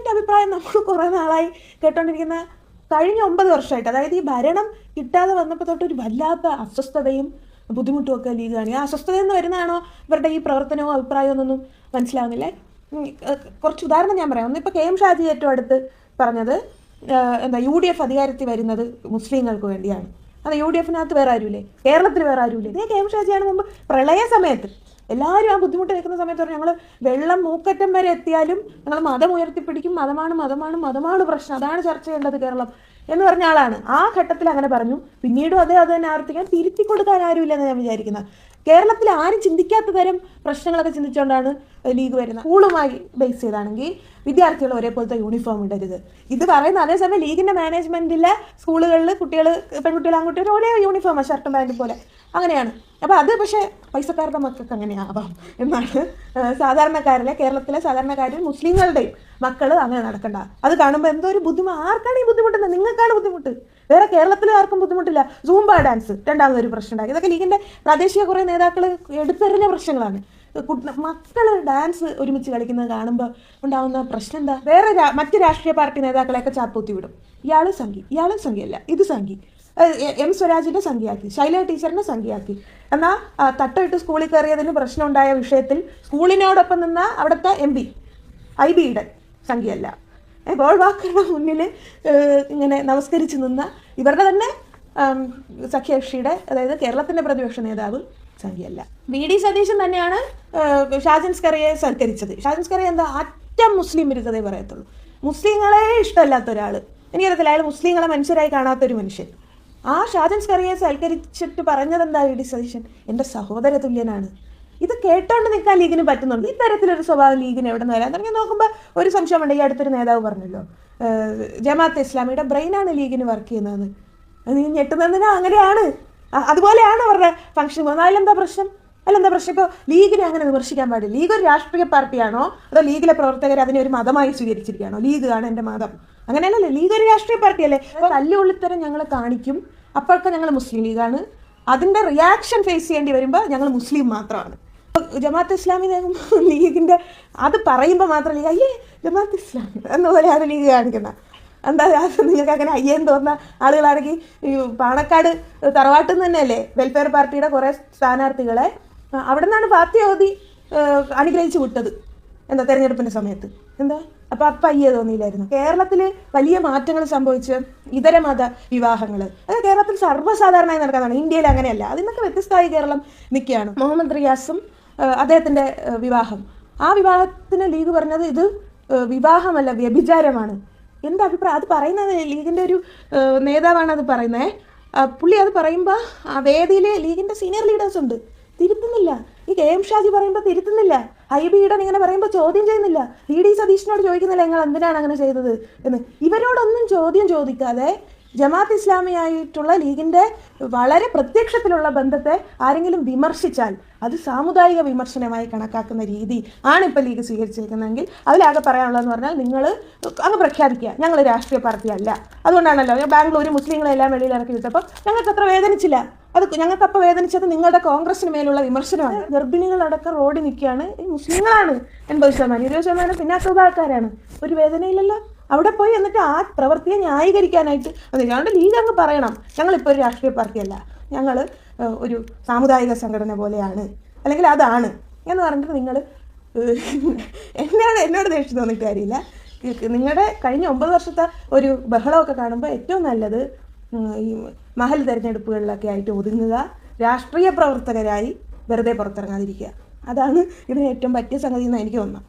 ലീഗിന്റെ അഭിപ്രായം നമ്മൾ കുറേ നാളായി കേട്ടോണ്ടിരിക്കുന്ന കഴിഞ്ഞ ഒമ്പത് വർഷമായിട്ട് അതായത് ഈ ഭരണം കിട്ടാതെ വന്നപ്പോൾ തൊട്ട് ഒരു വല്ലാത്ത അസ്വസ്ഥതയും ബുദ്ധിമുട്ടും ഒക്കെ ലീഗ് കാണി. ആ അസ്വസ്ഥത എന്ന് വരുന്നതാണോ ഇവരുടെ ഈ പ്രവർത്തനവും അഭിപ്രായവും എന്നൊന്നും മനസ്സിലാവുന്നില്ലേ? കുറച്ച് ഉദാഹരണം ഞാൻ പറയാം. ഒന്നിപ്പോൾ കെ എം ഷാജി ഏറ്റവും അടുത്ത് പറഞ്ഞത് എന്താ യു ഡി എഫ് അധികാരത്തിൽ വരുന്നത് മുസ്ലിങ്ങൾക്ക് വേണ്ടിയാണ്. അത് യു ഡി എഫിനകത്ത് വേറെ ആരുമില്ലേ? കേരളത്തിൽ വേറെ ആരുമില്ലേ? ഇതേ കെ എം ഷാജിയാണ് മുമ്പ് പ്രളയ സമയത്ത്. എല്ലാവരും ആ ബുദ്ധിമുട്ട് നിൽക്കുന്ന സമയത്ത് പറഞ്ഞു ഞങ്ങൾ വെള്ളം മൂക്കറ്റം വരെ എത്തിയാലും ഞങ്ങൾ മതം ഉയർത്തിപ്പിടിക്കും. മതമാണ് മതമാണ് മതമാണ് പ്രശ്നം. അതാണ് ചർച്ച ചെയ്യേണ്ടത് കേരളം എന്ന് പറഞ്ഞ ആളാണ്. ആ ഘട്ടത്തിൽ അങ്ങനെ പറഞ്ഞു. പിന്നീടും അതേ അത് തന്നെ ആവർത്തിക്കാൻ തിരുത്തി കൊടുക്കാൻ ആരുമില്ലെന്ന് ഞാൻ വിചാരിക്കുന്നത് കേരളത്തിൽ ആരും ചിന്തിക്കാത്ത തരം പ്രശ്നങ്ങളൊക്കെ ചിന്തിച്ചുകൊണ്ടാണ് ലീഗ് വരുന്ന സ്കൂളുമായി ബേസ് ചെയ്താണെങ്കിൽ വിദ്യാർത്ഥികൾ ഒരേപോലത്തെ യൂണിഫോം ഇടരുത്. ഇത് പറയുന്ന അതേസമയം ലീഗിന്റെ മാനേജ്മെന്റിലെ സ്കൂളുകളിൽ കുട്ടികൾ പെൺകുട്ടികൾ ആൺകുട്ടികൾ ഒരേ യൂണിഫോമാണ് ഷർട്ടും പാന്റും പോലെ. അങ്ങനെയാണ്. അപ്പോൾ അത് പക്ഷേ പൈസക്കാരുടെ മക്കൾക്ക് അങ്ങനെയാവാം എന്നാണ് സാധാരണക്കാരിലെ കേരളത്തിലെ സാധാരണക്കാരിൽ മുസ്ലിങ്ങളുടെയും മക്കൾ അങ്ങനെ നടക്കണ്ട. അത് കാണുമ്പോൾ എന്തോ ഒരു ബുദ്ധിമുട്ട് ആർക്കാണ് ഈ ബുദ്ധിമുട്ടുന്നത്? നിങ്ങൾക്കാണ് ബുദ്ധിമുട്ട്. വേറെ കേരളത്തിൽ ആർക്കും ബുദ്ധിമുട്ടില്ല. സൂംബ ഡാൻസ് രണ്ടാമതൊരു പ്രശ്നം ഉണ്ടാക്കി ഇതൊക്കെ ലീഗിന്റെ പ്രാദേശിക കുറേ നേതാക്കൾ എടുത്തെറിഞ്ഞ പ്രശ്നങ്ങളാണ്. മക്കൾ ഡാൻസ് ഒരുമിച്ച് കളിക്കുന്നത് കാണുമ്പോൾ ഉണ്ടാകുന്ന പ്രശ്നം എന്താ? വേറെ മറ്റ് രാഷ്ട്രീയ പാർട്ടി നേതാക്കളെയൊക്കെ ചാപ്പൂത്തി വിടും. ഇയാളും സംഘി ഇയാളും സംഖ്യയല്ല ഇത് സംഘി. എം സ്വരാജിന്റെ സംഖ്യയാക്കി ശൈല ടീച്ചറിനെ സംഖ്യയാക്കി എന്നാൽ തട്ടമിട്ട് സ്കൂളിൽ കയറിയതിന് പ്രശ്നം ഉണ്ടായ വിഷയത്തിൽ സ്കൂളിനോടൊപ്പം നിന്ന അവിടുത്തെ എം പി ഐ ബിയുടെ സംഖ്യയല്ല ഗോൾവാക്കറുടെ മുന്നിൽ ഇങ്ങനെ നമസ്കരിച്ച് നിന്ന ഇവരുടെ തന്നെ സഖ്യകക്ഷിയുടെ അതായത് കേരളത്തിന്റെ പ്രതിപക്ഷ നേതാവ് സംഖ്യയല്ല വി ഡി സതീശൻ തന്നെയാണ് ഷാജൻ സ്കറിയെ സൽക്കരിച്ചത്. ഷാജൻ സ്കറി എന്താ അറ്റം മുസ്ലിം വിരുദ്ധതയെ പറയത്തുള്ളൂ. മുസ്ലിങ്ങളെ ഇഷ്ടമല്ലാത്ത ഒരാൾ എനിക്കറിയത്തില്ല അയാൾ മുസ്ലിങ്ങളെ മനുഷ്യരായി കാണാത്ത ഒരു മനുഷ്യൻ. ആ ഷാജൻ സ്കറിയെ സൽക്കരിച്ചിട്ട് പറഞ്ഞതെന്താ വി ഡി സതീശൻ? എന്റെ സഹോദര തുല്യനാണ്. ഇത് കേട്ടോണ്ട് നിൽക്കാൻ ലീഗിന് പറ്റുന്നുണ്ട് ഇത്തരത്തിലൊരു സ്വഭാവം ലീഗിന് എവിടെ നിന്ന് വരാൻ തുടങ്ങി നോക്കുമ്പോൾ ഒരു സംശയമുണ്ട്. ഈ അടുത്തൊരു നേതാവ് പറഞ്ഞല്ലോ ജമാഅത്ത് ഇസ്ലാമിയുടെ ബ്രെയിനാണ് ലീഗിന് വർക്ക് ചെയ്യുന്നത് അത് നീ ഞെട്ടുന്നതിനാ അങ്ങനെയാണ്. അതുപോലെയാണ് അവരുടെ ഫംഗ്ഷൻ പോകുന്നത്. അതിലെന്താ പ്രശ്നം? അതിലെന്താ പ്രശ്നം? ഇപ്പോൾ ലീഗിനെ അങ്ങനെ വിമർശിക്കാൻ പാടില്ല. ലീഗ് ഒരു രാഷ്ട്രീയ പാർട്ടിയാണോ? അതോ ലീഗിലെ പ്രവർത്തകർ അതിനെ ഒരു മതമായി സ്വീകരിച്ചിരിക്കുകയാണോ? ആണ് എന്റെ മതം. അങ്ങനെയല്ലേ ലീഗ് ഒരു രാഷ്ട്രീയ പാർട്ടിയല്ലേ? തല്ലുള്ളിത്തരം ഞങ്ങൾ കാണിക്കും. അപ്പോഴൊക്കെ ഞങ്ങൾ മുസ്ലിം ലീഗാണ്. അതിന്റെ റിയാക്ഷൻ ഫേസ് ചെയ്യേണ്ടി വരുമ്പോൾ ഞങ്ങൾ മുസ്ലിം മാത്രമാണ്. ജമാഅത്ത് ഇസ്ലാമി ലീഗിന്റെ അത് പറയുമ്പോൾ മാത്രം ലീഗ് അയ്യേ ജമാഅത്ത് ഇസ്ലാമി എന്ന പോലെയാണ് ലീഗ് കാണിക്കുന്നത്. എന്താ നിങ്ങൾക്ക് അങ്ങനെ അയ്യേന്ന് തോന്നുന്ന ആളുകളാണെങ്കിൽ ഈ പാണക്കാട് തറവാട്ടിൽ നിന്ന് തന്നെയല്ലേ വെൽഫെയർ പാർട്ടിയുടെ കുറേ സ്ഥാനാർത്ഥികളെ അവിടെ നിന്നാണ് പാർട്ടി അവധി അനുഗ്രഹിച്ചു വിട്ടത്. എന്താ തെരഞ്ഞെടുപ്പിന്റെ സമയത്ത്? എന്താ? അപ്പം അപ്പം അയ്യ തോന്നിയില്ലായിരുന്നു? കേരളത്തിൽ വലിയ മാറ്റങ്ങൾ സംഭവിച്ച് ഇതര മത വിവാഹങ്ങൾ അത് കേരളത്തിൽ സർവസാധാരണമായി നടക്കുന്നതാണ് ഇന്ത്യയിൽ അങ്ങനെയല്ല. അതിൽ നിന്നൊക്കെ വ്യത്യസ്തമായി കേരളം നിൽക്കുകയാണ്. മുഹമ്മദ് റിയാസും അദ്ദേഹത്തിന്റെ വിവാഹം. ആ വിവാഹത്തിന് ലീഗ് പറഞ്ഞത് ഇത് വിവാഹമല്ല വ്യഭിചാരമാണ്. എന്താ അഭിപ്രായം? അത് പറയുന്നത് ലീഗിന്റെ ഒരു നേതാവാണ് അത് പറയുന്നത് പുള്ളി അത് പറയുമ്പോൾ ആ വേദിയിൽ ലീഗിന്റെ സീനിയർ ലീഡേഴ്സ് ഉണ്ട്. തിരുത്തുന്നില്ല. ഈ കെ എം ഷാജി പറയുമ്പോൾ തിരുത്തുന്നില്ല. ഐ ബി ഇടൻ ഇങ്ങനെ പറയുമ്പോൾ ചോദ്യം ചെയ്യുന്നില്ല. ഇ ഡി സതീഷിനോട് ചോദിക്കുന്നില്ല നിങ്ങൾ എന്തിനാണ് അങ്ങനെ ചെയ്തത്? എന്ന്. ഇവരോടൊന്നും ചോദ്യം ചോദിക്കാതെ ജമാഅത്ത് ഇസ്ലാമിയായിട്ടുള്ള ലീഗിന്റെ വളരെ പ്രത്യക്ഷത്തിലുള്ള ബന്ധത്തെ ആരെങ്കിലും വിമർശിച്ചാൽ അത് സാമുദായിക വിമർശനമായി കണക്കാക്കുന്ന രീതി ആണ് ഇപ്പോൾ ലീഗ് സ്വീകരിച്ചിരിക്കുന്നതെങ്കിൽ അതിലാകെ പറയാനുള്ളതെന്ന് പറഞ്ഞാൽ നിങ്ങൾ അങ്ങ് പ്രഖ്യാപിക്കുക. ഞങ്ങൾ രാഷ്ട്രീയ പാർട്ടി അല്ല അതുകൊണ്ടാണല്ലോ ബാംഗ്ലൂർ മുസ്ലിങ്ങളെല്ലാം വെളിയിൽ ഇറക്കി വിട്ടപ്പോൾ ഞങ്ങൾക്ക് അത്ര വേദനിച്ചില്ല. അത് ഞങ്ങൾക്ക് അപ്പോൾ വേദനിച്ചത് നിങ്ങളുടെ കോൺഗ്രസിന് മേലുള്ള വിമർശനമാണ്. ഗർഭിണികളടക്കം റോഡിൽ നിൽക്കുകയാണ് ഈ മുസ്ലിങ്ങളാണ് എൺപത് ശതമാനം ഇരുപത് ശതമാനം പിന്നാക്ക ആൾക്കാരാണ് ഒരു വേദനയില്ലല്ലോ. അവിടെ പോയി എന്നിട്ട് ആ പ്രവൃത്തിയെ ന്യായീകരിക്കാനായിട്ട് അത് ഞങ്ങളുടെ ലീഗ് അങ്ങ് പറയണം. ഞങ്ങളിപ്പോൾ ഒരു രാഷ്ട്രീയ പാർട്ടിയല്ല. ഞങ്ങൾ ഒരു സാമുദായിക സംഘടന പോലെയാണ്. അല്ലെങ്കിൽ അതാണ്. എന്ന് പറഞ്ഞിട്ട് നിങ്ങൾ എന്നോട് എന്നോട് ദേഷ്യം തോന്നിയിട്ട് കാര്യമില്ല. നിങ്ങളുടെ കഴിഞ്ഞ ഒമ്പത് വർഷത്തെ ഒരു ബഹളമൊക്കെ കാണുമ്പോൾ ഏറ്റവും നല്ലത് ഈ മഹൽ തിരഞ്ഞെടുപ്പുകളിലൊക്കെ ആയിട്ട് ഒതുങ്ങുക രാഷ്ട്രീയ പ്രവർത്തകരായി വെറുതെ പുറത്തിറങ്ങാതിരിക്കുക. അതാണ് ഇതിന് ഏറ്റവും പറ്റിയ സംഗതി എന്ന് എനിക്ക് തോന്നുന്നത്.